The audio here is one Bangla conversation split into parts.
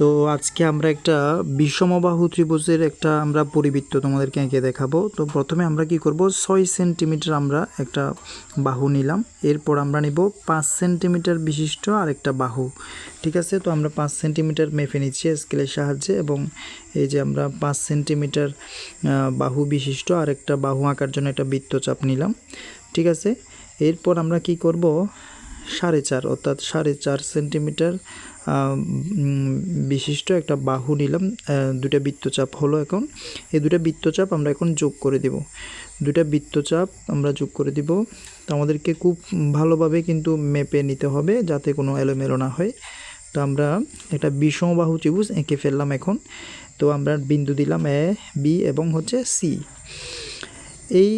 তো আজকে আমরা একটা বিষমবাহু ত্রিভুজের একটা আমরা পরিবৃত্ত তোমাদেরকে এঁকে দেখাবো। তো প্রথমে আমরা কি করব? ছয় সেন্টিমিটার আমরা একটা বাহু নিলাম। এরপর আমরা নিব পাঁচ সেন্টিমিটার বিশিষ্ট আরেকটা বাহু। ঠিক আছে? তো আমরা পাঁচ সেন্টিমিটার মেপে নিচ্ছি স্কেলের সাহায্যে এবং এই যে আমরা পাঁচ সেন্টিমিটার বাহু বিশিষ্ট আরেকটা বাহু আঁকার জন্য একটা বৃত্তচাপ নিলাম। ঠিক আছে? এরপর আমরা কি করব? সাড়ে চার, অর্থাৎ সাড়ে চার সেন্টিমিটার বিশিষ্ট একটা বাহু নিলাম। দুটা বৃত্তচাপ হলো এখন। এই দুটা বৃত্তচাপ আমরা এখন যোগ করে দেব। দুটা বৃত্তচাপ আমরা যোগ করে দিব। তো আমাদেরকে খুব ভালোভাবে কিন্তু মেপে নিতে হবে যাতে কোনো এলোমেলো না হয়। তো আমরা একটা বিষমবাহু ত্রিভুজ এঁকে ফেললাম এখন। তো আমরা বিন্দু দিলাম এ বি এবং হচ্ছে সি এই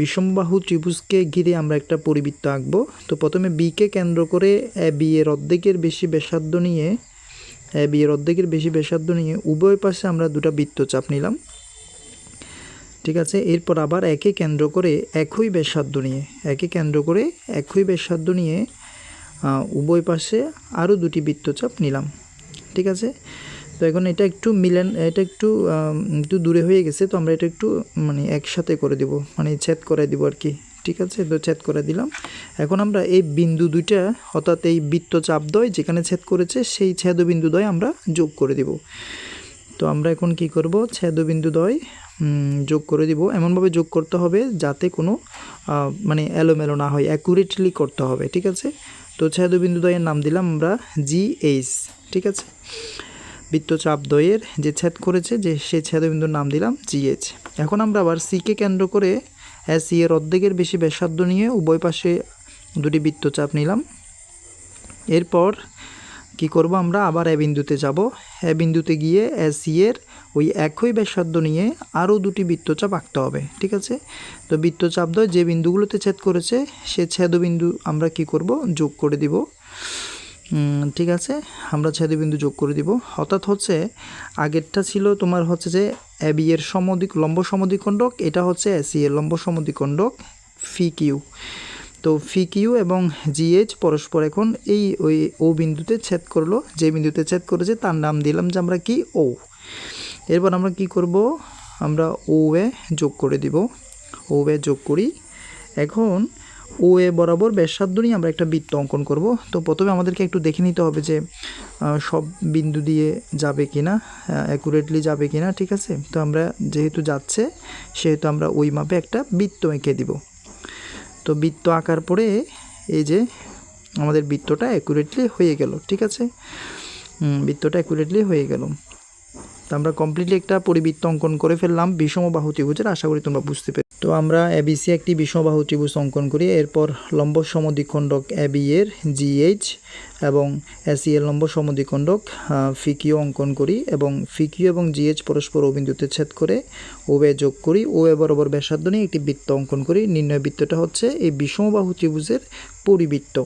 বিষমবাহু ত্রিভুজকে ঘিরে আমরা একটা পরিবৃত্ত আঁকবো। তো প্রথমে বিকে কেন্দ্র করে বি এর অর্ধেকের বেশি ব্যাসার্ধ নিয়ে বি এর অর্ধেকের বেশি ব্যাসার্ধ নিয়ে উভয় পাশে আমরা দুটো বৃত্তচাপ নিলাম। ঠিক আছে? এরপর আবার একে কেন্দ্র করে একই ব্যাসার্ধ নিয়ে, একে কেন্দ্র করে একই ব্যাসার্ধ নিয়ে উভয় পাশে আরও দুটি বৃত্তচাপ নিলাম। ঠিক আছে? তো এখন এটা একটু মিলেন এটা একটু একটু দূরে হয়ে গেছে তো আমরা এটা একটু মানে একসাথে করে দিব মানে ছেদ করে দিব আর কি। ঠিক আছে? তো ছেদ করে দিলাম। এখন আমরা এই বিন্দু দুইটা অর্থাৎ এই বৃত্তচাপদ্বয় যেখানে ছেদ করেছে সেই ছেদবিন্দুদ্বয় আমরা যোগ করে দিব। তো আমরা এখন কি করব? ছেদবিন্দুদ্বয় উম, যোগ করে দিব। এমনভাবে যোগ করতে হবে যাতে কোনো মানে এলোমেলো না হয় অ্যাকুরেটলি করতে হবে। ঠিক আছে? তো ছেদবিন্দুদ্বয়ের নাম দিলাম আমরা জি এইচ ঠিক আছে? বৃত্তচাপ দ্বয়ের যে ছেদ করেছে, যে সেই ছেদবিন্দুর নাম দিলাম জিএইচ এখন আমরা আবার সিকে কেন্দ্র করে সি এর অর্ধেকের বেশি ব্যাসার্ধ নিয়ে উভয় পাশে দুটি বৃত্তচাপ নিলাম। এরপর কি করব আমরা? আবার এ বিন্দুতে যাব। এ বিন্দুতে গিয়ে সি এর ওই একই ব্যাসার্ধ নিয়ে আরও দুটি বৃত্তচাপ আঁকতে হবে, ঠিক আছে? তো বৃত্তচাপ দ্বয় যে বিন্দুগুলোতে ছেদ করেছে, সে ছেদবিন্দু আমরা কি করব? যোগ করে দিব। ঠিক আছে, আমরা ছেদবিন্দু যোগ করে দিব। অর্থাৎ হচ্ছে, আগেরটা ছিল তোমার হচ্ছে যে এবি এর সমদ্বিক লম্ব সমদ্বিখণ্ডক এটা হচ্ছে এসি এর লম্ব সমদ্বিখণ্ডক ফি কিউ। তো ফি কিউ এবং জিএইচ পরস্পর এখন এই ওই ও বিন্দুতে ছেদ করল। যে বিন্দুতে ছেদ করেছে, তার নাম দিলাম যে আমরা কি? ও। এরপর আমরা কি করব? আমরা ও এ যোগ করে দিব। ও এ যোগ করি। এখন ও এ বরাবর ব্যাসার্ধ নিয়ে আমরা একটা বৃত্ত অঙ্কন করব। তো প্রথমে আমাদেরকে একটু দেখে নিতে হবে যে সব বিন্দু দিয়ে যাবে কি কিনা অ্যাকুরেটলি যাবে কিনা, ঠিক আছে? তো আমরা যেহেতু যাচ্ছে, সেহেতু আমরা ওই মাপে একটা বৃত্ত এঁকে দিব। তো বৃত্ত আঁকার পরে এই যে আমাদের বৃত্তটা অ্যাকুরেটলি হয়ে গেল, ঠিক আছে? বৃত্তটা অ্যাকুরেটলি হয়ে গেল। তো আমরা কমপ্লিটলি একটা পরিবৃত্ত অঙ্কন করে ফেললাম বিষমবাহু ত্রিভুজের আশা করি তোমরা বুঝতে পেরে তো আমরা এবিসি একটি বিষমবাহু ত্রিভুজ অঙ্কন করি। এরপর লম্ব সমদ্বিখণ্ডক এবি এর জিএইচ এবং এসি এর লম্ব সমদ্বিখণ্ডক ফিকিও অঙ্কন করি এবং ফিকিও এবং জিএইচ পরস্পর ও বিন্দুতে ছেদ করে ওবে যোগ করি। ও এ বরাবর ব্যাসার্ধ নিয়ে একটি বৃত্ত অঙ্কন করি। নির্ণয় বৃত্তটা হচ্ছে এই বিষমবাহু ত্রিভুজের পরিবৃত্ত।